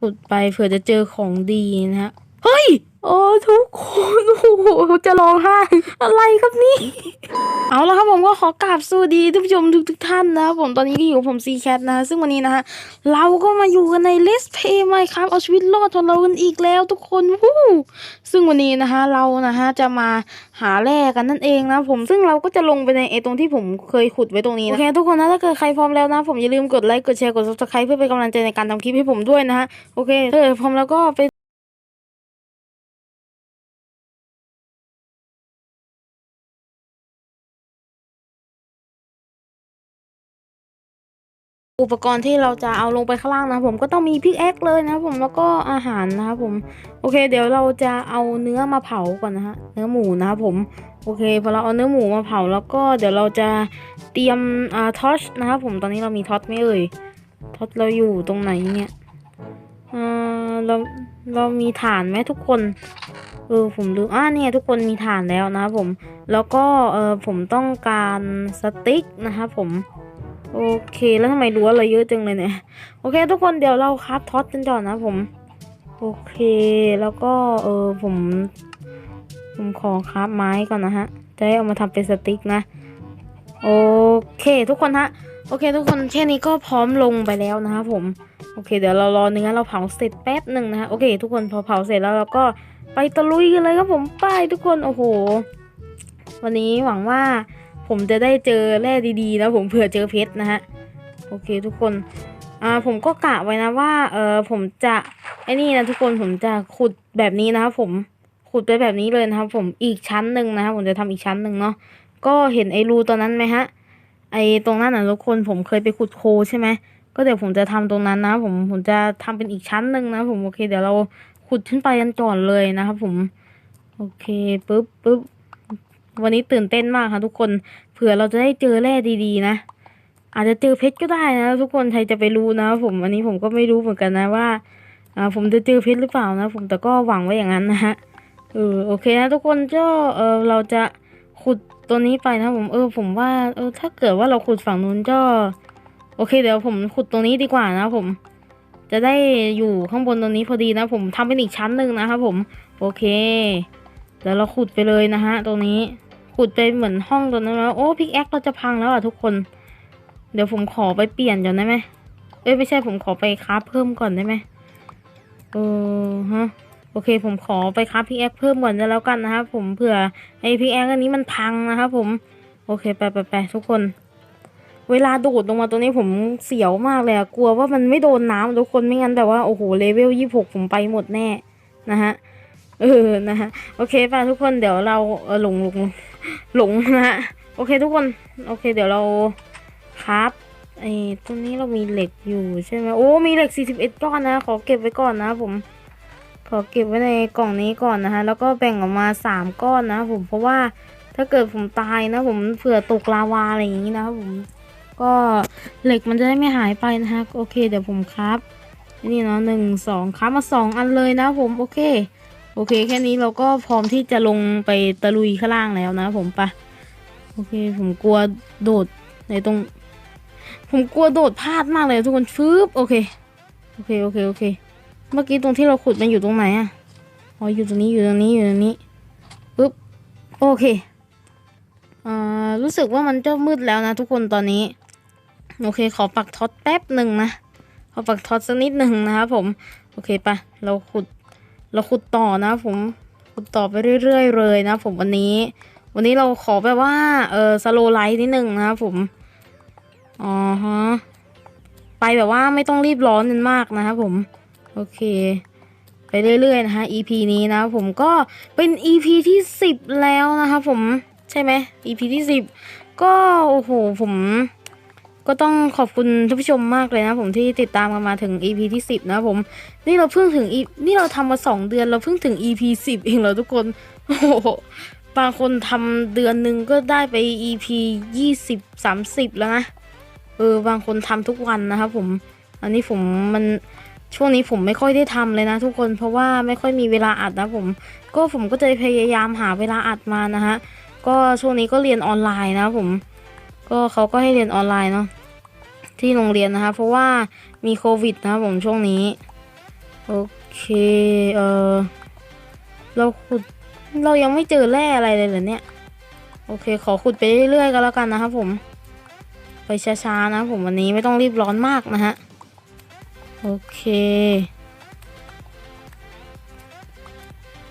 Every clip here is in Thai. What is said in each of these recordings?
ขุดไปเผื่อจะเจอของดีนะฮะ ยโอ้ทุกคนโอ้โหจะร้องไห้อะไรครับนี่ เอาละครับผมก็ขอกราบสวัสดีท่านผู้ชมทุกทุกท่านนะครับผมตอนนี้ก็อยู่กับผมซีแคทนะซึ่งวันนี้นะฮะเราก็มาอยู่กันในเลสเพย์ไหมครับเอาชีวิตรอดของเรากันอีกแล้วทุกคนวู้ซึ่งวันนี้นะฮะเรานะฮะจะมาหาแร่กันนั่นเองนะผมซึ่งเราก็จะลงไปในไอตรงที่ผมเคยขุดไว้ตรงนี้นะโอเคทุกคนนะถ้าเกิดใครพร้อมแล้วนะ ผมอย่าลืมกดไลค์กดแชร์กด subscribe เพื่อเป็นกำลังใจในการทำคลิปให้ผมด้วยนะฮะโอเคถ้าเกิดพร้อมแล้วก็ไป อุปกรณ์ที่เราจะเอาลงไปข้างล่างนะผมก็ต้องมีพิกแอคเลยนะผมแล้วก็อาหารนะครับผมโอเค เดี๋ยวเราจะเอาเนื้อมาเผาก่อนนะฮะเนื้อหมูนะครับผมโอเคพอเราเอาเนื้อหมูมาเผาแล้วก็เดี๋ยวเราจะเตรียมอ่าทอชนะครับผมตอนนี้เรามีทอชไม่เอ่ยทอชเราอยู่ตรงไหนเนี่ยอ่าเราเรามีฐานไหมทุกคนเออผมลืมอ่าเนี่ยทุกคนมีฐานแล้วนะครับผมแล้วก็เออผมต้องการสติ๊กนะครับผม โอเคแล้วทำไมรั้วเราเยอะจังเลยเนี่ย โอเค ทุกคนเดี๋ยวเราคับท็อตกันก่อนนะผม โอเคแล้วก็เออผม ผมขอคับไม้ก่อนนะฮะ จะได้เอามาทำเป็นสติ๊กนะ โอเค ทุกคนฮะ โอเค ทุกคนแค่นี้ก็พร้อมลงไปแล้วนะครับผม โอเค เดี๋ยวเรารอเนื้อเราเผาเสร็จแป๊บหนึ่งนะฮะ โอเค ทุกคนพอเผาเสร็จแล้วเราก็ไปตะลุยกันเลยครับผมไปทุกคน โอ้โห วันนี้หวังว่า ผมจะได้เจอแร่ดีๆนะผมเผื่อเจอเพชรนะฮะ โอเคทุกคน อ่าผมก็กะไว้นะว่า เออผมจะไอ้นี่นะทุกคนผมจะขุดแบบนี้นะครับผม ขุดไปแบบนี้เลยนะครับ ผมอีกชั้นหนึ่งนะครับผมจะทำอีกชั้นหนึ่งเนาะ ก็เห็นไอ้รูตอนนั้นไหมฮะ ไอ้ตรงนั้นนะทุกคนผมเคยไปขุดโคใช่ไหมก็เดี๋ยวผมจะทำตรงนั้นนะผมผมจะทำเป็นอีกชั้นหนึ่งนะผมโอเค เดี๋ยวเราขุดขึ้นไปกันก่อนเลยนะครับผม โอเคปึ๊บปึ๊บ วันนี้ตื่นเต้นมากค่ะทุกคน เผื่อเราจะได้เจอแร่ดีๆนะ อาจจะเจอเพชรก็ได้นะทุกคนใครจะไปรู้นะ ผมอันนี้ผมก็ไม่รู้เหมือนกันนะว่าอ่าผมจะเจอเพชรหรือเปล่านะ ผมแต่ก็หวังไว้อย่างนั้นนะฮะเออโอเคนะทุกคนก็เออเราจะขุดตัวนี้ไปนะผมเออผมว่าเออถ้าเกิดว่าเราขุดฝั่งนู้นก็ โอเค เดี๋ยวผมขุดตรงนี้ดีกว่านะผม จะได้อยู่ข้างบนตรงนี้พอดีนะ ผมทำเป็นอีกชั้นหนึ่งนะครับผม โอเค เดี๋ยวเราขุดไปเลยนะฮะตรงนี้ขุดไปเหมือนห้องตรงนั้นแล้วโอ้พิกแอคเราจะพังแล้วอะทุกคน เดี๋ยวผมขอไปเปลี่ยนก่อนได้ไหมเอ้ยไม่ใช่ผมขอไปคราเพิ่มก่อนได้ไหมเออฮะโอเค ผมขอไปคราพิกแอคเพิ่มก่อนจะแล้วกันนะครับผมเผื่อไอพิกแอคอันนี้มันพังนะครับผมโอเคไปไปไปทุกคน เวลาโดดลงมาตัวนี้ผมเสียวมากเลยกลัวว่ามันไม่โดนน้ำทุกคนไม่งั้นแบบว่าโอ้โหเลเวลยี่หกผมไปหมดแน่นะฮะ เออนะฮะโอเคป่ะทุกคนเดี๋ยวเราเออหลงหลงหลงนะฮะโอเคทุกคนโอเคเดี๋ยวเราครับไอ้ตรงนี้เรามีเหล็กอยู่ใช่ไหมโอ้มีเหล็ก 41 ก้อนนะ ขอเก็บไว้ก่อนนะผม ขอเก็บไว้ในกล่องนี้ก่อนนะฮะแล้วก็แบ่งออกมา 3 ก้อนนะผมเพราะว่าถ้าเกิดผมตายนะ ผมเผื่อตกลาวาอะไรอย่างนี้นะครับผมก็เหล็กมันจะได้ไม่หายไปนะฮะโอเคเดี๋ยวผมครับ นี่เนาะหนึ่งสองครับมาสองอันเลยนะผมโอเค โอเคแค่นี้เราก็พร้อมที่จะลงไปตะลุยข้างล่างแล้วนะผมปะโอเค ผมกลัวโดดในตรง ผมกลัวโดดพลาดมากเลยทุกคนฟืบโอเคโอเคโอเคโอเค เมื่อกี้ตรงที่เราขุดมันอยู่ตรงไหนอะอ๋ออยู่ตรงนี้อยู่ตรงนี้อยู่ตรงนี้ปึ๊บโอเคอ่ารู้สึกว่ามันจะมืดแล้วนะทุกคนตอนนี้ โอเค ขอปักท็อตแป๊บหนึ่งนะขอปักท็อตสักนิดหนึ่งนะครับผม โอเคปะเราขุด เราขุดต่อนะผมขุดต่อไปเรื่อยๆเลยนะผมวันนี้ วันนี้เราขอแบบว่าเออสโลไลท์นิดนึงนะผมอ๋อฮะไปแบบว่าไม่ต้องรีบร้อนกันมากนะครับผม โอเค ไปเรื่อยๆนะคะ EP นี้นะผมก็เป็น EP ที่สิบแล้วนะคะผมใช่ไหม EP ที่สิบก็โอ้โหผม ก็ต้องขอบคุณท่านผู้ชมมากเลยนะผมที่ติดตามกันมาถึง EP ที่สิบนะผม นี่เราเพิ่งถึง E- นี่เราทำมาสองเดือนเราเพิ่งถึง EP สิบเองเหรอทุกคน โอ้โหบางคนทำเดือนหนึ่งก็ได้ไป EP ยี่สิบสามสิบแล้วนะ เออบางคนทำทุกวันนะครับผม อันนี้ผมมันช่วงนี้ผมไม่ค่อยได้ทำเลยนะ ทุกคนเพราะว่าไม่ค่อยมีเวลาอัดนะผม ก็ผมก็จะพยายามหาเวลาอัดมานะฮะก็ช่วงนี้ก็เรียนออนไลน์นะผม ก็เขาก็ให้เรียนออนไลน์เนาะที่โรงเรียนนะคะ เพราะว่ามีโควิดนะครับผมช่วงนี้ โอเค เออเราขุดเรายังไม่เจอแร่อะไรเลยเหรอเนี่ย โอเค ขอขุดไปเรื่อยๆก็แล้วกันนะครับผม ไปช้าๆนะผมวันนี้ไม่ต้องรีบร้อนมากนะฮะ โอเค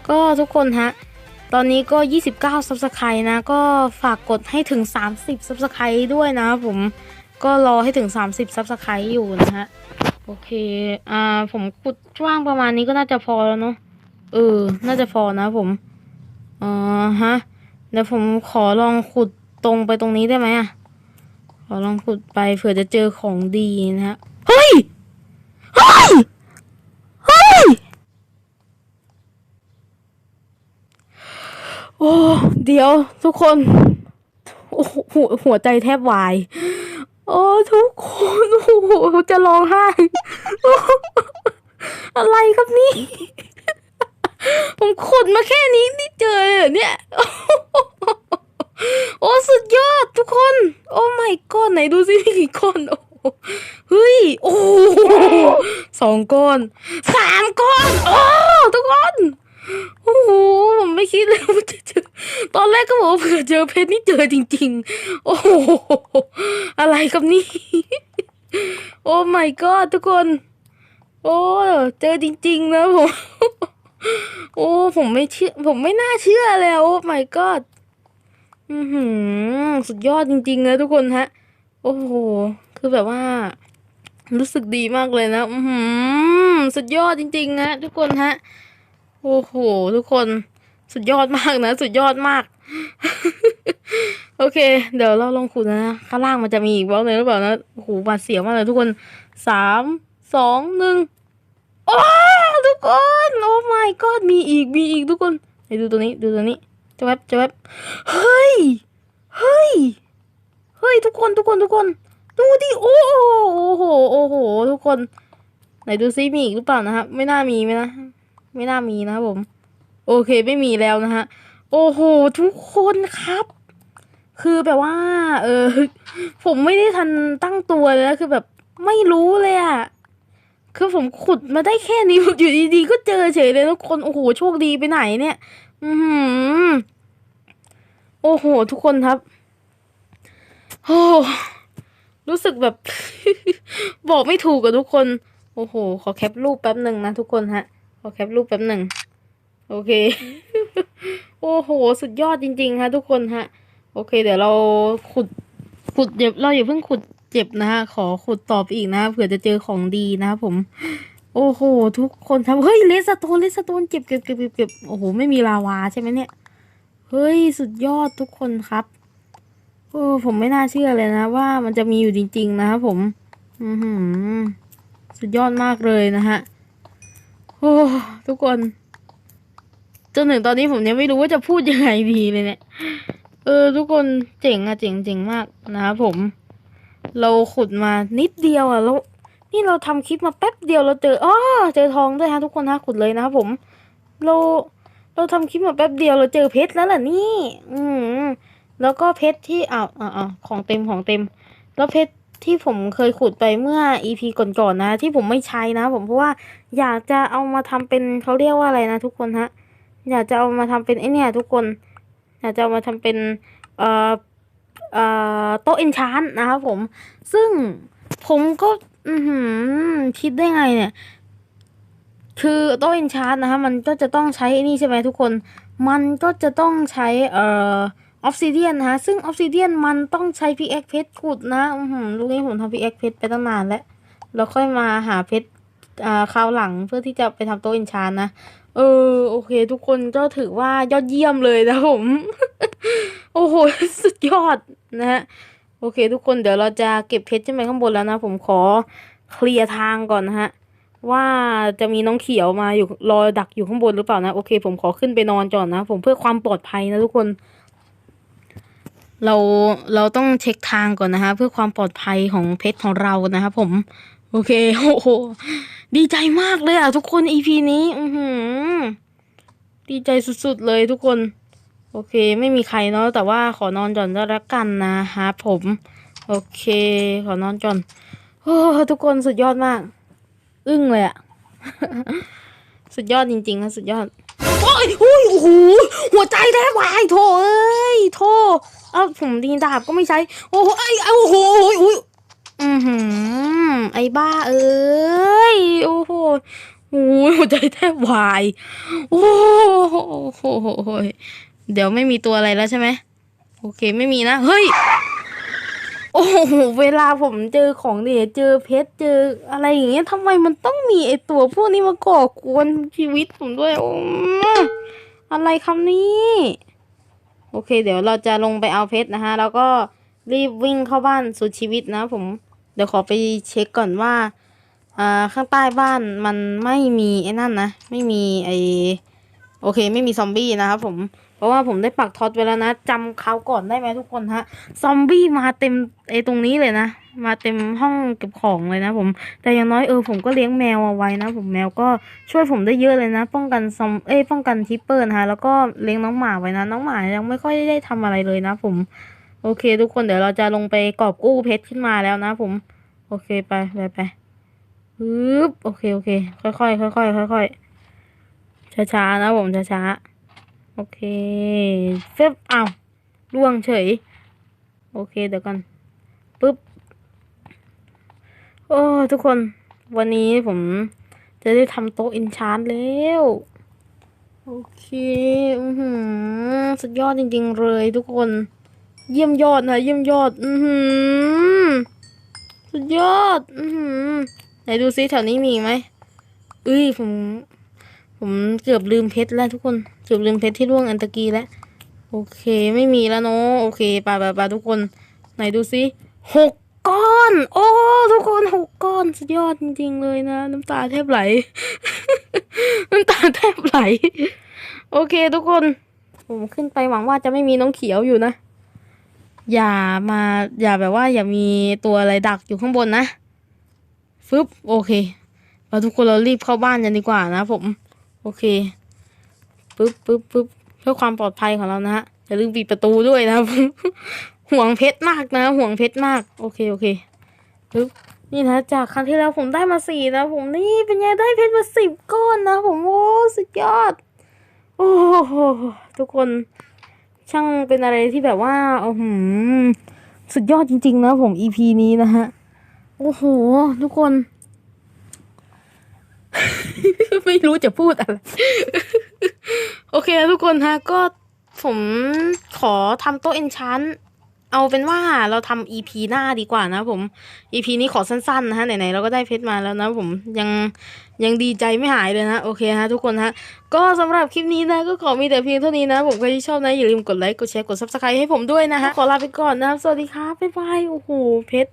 ก็ทุกคนฮะ ตอนนี้ก็ 29ซับสไครต์นะ ก็ฝากกดให้ถึง 30ซับสไครต์ด้วยนะครับผมก็รอให้ถึง 30ซับสไครต์อยู่นะฮะ โอเค อ่า ผมขุดว่างประมาณนี้ก็น่าจะพอแล้วเนาะ เออ น่าจะพอนะผมอ่าฮะ เดี๋ยวผมขอลองขุดตรงไปตรงนี้ได้ไหมอะขอลองขุดไปเผื่อจะเจอของดีนะฮะ เฮ้ย เฮ้ย เฮ้ย โอ้เดี๋ยวทุกคนโอ้หหัวหัวใจแทบวาย โอ้ทุกคนโอ้โหจะร้องไห้ อะไรครับนี่ ผมขุดมาแค่นี้นี่เจอเนี่ย โอ้สุดยอดทุกคน โอ้ my god ไหนดูสิมีกี่ก้อนโอ้เฮ้ย โอ้สองก้อนสามก้อน โอ้ทุกคน โอ้โหผมไม่คิดเลยว่าจะเจอ ตอนแรกก็บอกว่าเผื่อเจอเพชรนี่เจอจริง ๆ โอ้โห อะไรกับนี่ โอ้ my god ทุกคน โอ้ เจอจริง ๆ นะผม โอ้ ผมไม่เชื่อ ผมไม่น่าเชื่อเลยโอ้ my god อือหือ สุดยอดจริงๆเลยทุกคนฮะ โอ้โห คือแบบว่ารู้สึกดีมากเลยนะ อือหือสุดยอดจริงๆนะทุกคนฮะ โอ้โห ทุกคนสุดยอดมากนะ สุดยอดมาก โอเค เดี๋ยวเราลองขุดนะ ข้างล่างมันจะมีอีกบล็อกหนึงหรือเปล่านะโอ้โหบาดเสียวมากเลยทุกคนสามสองหนึ่งโอ้ทุกคนโอ้ my god มีอีกมีอีกทุกคนไปดูตัวนี้ดูตัวนี้จะแวบจะแวบเฮ้ยเฮ้ยเฮ้ยทุกคนทุกคนทุกคน ดูดิโอ้โหโอ้โหโอ้โหทุกคนไหนดูซิมีอีกหรือเปล่านะครับไม่น่ามีไหมนะ ไม่น่ามีนะครับผม โอเคไม่มีแล้วนะฮะ โอ้โห ทุกคนครับ คือแบบว่า เออ ผมไม่ได้ทันตั้งตัวเลยนะคือแบบไม่รู้เลยอะคือผมขุดมาได้แค่นี้อยู่ดีๆก็เจอเฉยเลยทุกคน โอ้โห โชคดีไปไหนเนี่ย อือหือโอ้โห ทุกคนครับ โอ้รู้สึกแบบ บอกไม่ถูกกับทุกคน โอ้โห ขอแคปรูปแป๊บหนึ่งนะทุกคนฮะ ขอแคปรูปแป๊บหนึ่ง โอเค โอ้โห สุดยอดจริงๆฮะทุกคนฮะ โอเค เดี๋ยวเราขุด ขุดเดี๋ยวเราอย่าเพิ่งขุดเจ็บนะฮะ ขอขุดตอไปอีกนะเผื่อจะเจอของดีนะครับผม โอ้โห ทุกคนทำเฮ้ย เลสโตนเลสโตนเก็บเก็บเก็บเก็บเก็บโอ้โห ไม่มีลาวาใช่ไหมเนี่ย เฮ้ย สุดยอดทุกคนครับโอ้ผมไม่น่าเชื่อเลยนะ ว่ามันจะมีอยู่จริง ๆ นะครับผม อือหือ สุดยอดมากเลยนะฮะ โอ้ทุกคนจนถึงตอนนี้ผมยังไม่รู้ว่าจะพูดยังไงดีเลยเนี่ย เออ ทุกคนเจ๋งอะเจ๋งเจ๋งมากนะครับผม เราขุดมานิดเดียวอะแล้วนี่เราทำคลิปมาแป๊บเดียวเราเจออ้อเจอทองด้วยฮะทุกคนฮะขุดเลยนะครับผม เราเราทำคลิปมาแป๊บเดียวเราเจอเพชรแล้วล่ะนี่ อืมแล้วก็เพชรที่อ้าวอ้าวของเต็มของเต็ม แล้วเพชร ที่ผมเคยขุดไปเมื่อ EP ก่อนๆนะ ที่ผมไม่ใช้นะ ผมเพราะว่าอยากจะเอามาทำเป็นเขาเรียกว่าอะไรนะทุกคนฮะอยากจะเอามาทำเป็นไอเนี่ย ทุกคนอยากจะเอามาทำเป็นเอ่อเอ่อโต๊ะเอนชานนะครับผม ซึ่งผมก็อืคิดได้ไงเนี่ย คือโต๊ะเอนชานนะคะมันก็จะต้องใช้ไอ้นี่ใช่ไหมทุกคน มันก็จะต้องใช้เอ่อ ออฟซิเดียนนะคะซึ่งออฟซิเดียนมันต้องใช้พีเอ็กเพชรขุดนะอือหือลูกนี้ผมทำพีเอ็กเพชรไปตั้งนานแล้วแล้วค่อยมาหาเพชรอ่าคราวหลังเพื่อที่จะไปทำโต๊ะเอนชานนะเออโอเค ทุกคนก็ถือว่ายอดเยี่ยมเลยนะผม โอ้โห สุดยอดนะฮะโอเค ทุกคนเดี๋ยวเราจะเก็บเพชรขึ้นไปข้างบนแล้วนะ ผมขอเคลียร์ทางก่อนนะฮะ ว่าจะมีน้องเขียวมาอยู่รอดักอยู่ข้างบนหรือเปล่านะ โอเค ผมขอขึ้นไปนอนก่อนนะ ผมเพื่อความปลอดภัยนะทุกคน เราเราต้องเช็คทางก่อนนะฮะเพื่อความปลอดภัยของเพชรของเรานะครับผม โอเคโอ้โหดีใจมากเลยอะทุกคน EP นี้ อือหือ ดีใจสุดๆเลยทุกคน โอเค ไม่มีใครเนาะแต่ว่าขอนอนก่อนก็แล้วกันนะครับผม โอเค ขอนอนก่อนโอ้ทุกคนสุดยอดมาก อึ้งเลยอะ สุดยอดจริงๆนะสุดยอด โอ้ยโอ้ยโอ้โหหัวใจแทบวายโถเอ้ยโถเอ้าผมดีดาบก็ไม่ใช้ โอ้โหไอ้ไอ้โอ้โหโอ้ยอือหือไอ้บ้าเอ้ยโอ้โหโอ้ยหัวใจแทบวาย โอ้โหเดี๋ยวไม่มีตัวอะไรแล้วใช่ไหมโอเคไม่มีนะ เฮ้ย โอ้โหเวลาผมเจอของเด็ดเจอเพชรเจออะไรอย่างเงี้ยทำไมมันต้องมีไอตัวพวกนี้มาก่อกวนชีวิตผมด้วยโอ้อะไรคำนี้ โอเค เดี๋ยวเราจะลงไปเอาเพชรนะฮะ แล้วก็รีบวิ่งเข้าบ้านสุดชีวิตนะผม เดี๋ยวขอไปเช็คก่อนว่าอ่าข้างใต้บ้านมันไม่มีไอ้นั่นนะ ไม่มีไอโอเค ไม่มีซอมบี้นะครับผม เพราะว่าผมได้ปักท็อตไว้แล้วนะจำคราวก่อนได้ไหมทุกคนฮะ ซอมบี้มาเต็มไอตรงนี้เลยนะ มาเต็มห้องเก็บของเลยนะผม แต่อย่างน้อยเออผมก็เลี้ยงแมวเอาไว้นะ ผมแมวก็ช่วยผมได้เยอะเลยนะ ป้องกันซอมเอ้ป้องกันทิปเปอร์นะคะแล้วก็เลี้ยงน้องหมาไว้นะ น้องหมายังไม่ค่อยได้ทำอะไรเลยนะ ผม โอเค ทุกคนเดี๋ยวเราจะลงไปกอบกู้เพชรขึ้นมาแล้วนะผม โอเคไปไปไปปึ๊บโอเคโอเค ค่อยๆค่อยๆค่อยๆช้าๆนะผมช้าๆ โอเคเฟบอ้าวล่วงเฉย โอเคเดี๋ยวกันปึ๊บ โอ้ทุกคน วันนี้ผมจะได้ทำโต๊ะอินชานแล้ว โอเค อือหือ สุดยอดจริงๆเลยทุกคน เยี่ยมยอดนะเยี่ยมยอด อือหือ สุดยอด อือหือ ไหนดูซิแถวนี้มีไหมเอ้ยผม ผมเกือบลืมเพชรแล้วทุกคนเกือบลืมเพชรที่ร่วงอันตะกี้แล้วโอเคไม่มีแล้วเนาะโอเคไปไปไปทุกคน ไหนดูซิหกก้อน โอ้ทุกคนหกก้อนสุดยอดจริงๆเลยนะ น้ำตาแทบไหล น้ำตาแทบไหล โอเคทุกคน ผมขึ้นไปหวังว่าจะไม่มีน้องเขียวอยู่นะ อย่ามาอย่าแบบว่า อย่ามีตัวอะไรดักอยู่ข้างบนนะฟึบโอเคเราทุกคนเรารีบเข้าบ้านกันดีกว่านะผม โอเคปึ๊บปึ๊บปึ๊บเพื่อความปลอดภัยของเรานะฮะอย่าลืมปิดประตูด้วยนะครับ ห่วงเพชรมากนะ ห่วงเพชรมาก โอเคโอเคปึ๊บนี่นะจากครั้งที่แล้วผมได้มาสี่นะ ผมนี่เป็นไงได้เพชรมาสิบก้อนนะ ผมโอ้สุดยอด โอ้โหทุกคนช่างเป็นอะไรที่แบบว่าโอ้โหสุดยอดจริง ๆ นะผม EP นี้นะฮะ โอ้โห ทุกคน ไม่รู้จะพูดอะไร โอเคทุกคนฮะ ก็ผมขอทำโต๊ะเอนชันเอาเป็นว่าเราทำ EP หน้าดีกว่านะผม EP นี้ขอสั้นๆนะฮะไหนๆเราก็ได้เพชรมาแล้วนะผมยังยังดีใจไม่หายเลยนะโอเคฮะทุกคนฮะก็สำหรับคลิปนี้นะก็ขอมีแต่เพียงเท่านี้นะ ผมใครที่ชอบนะอย่าลืมกดไลค์กดแชร์กด subscribe ให้ผมด้วยนะฮะขอลาไปก่อนนะครับสวัสดีครับบ๊ายบายโอ้โหเพชร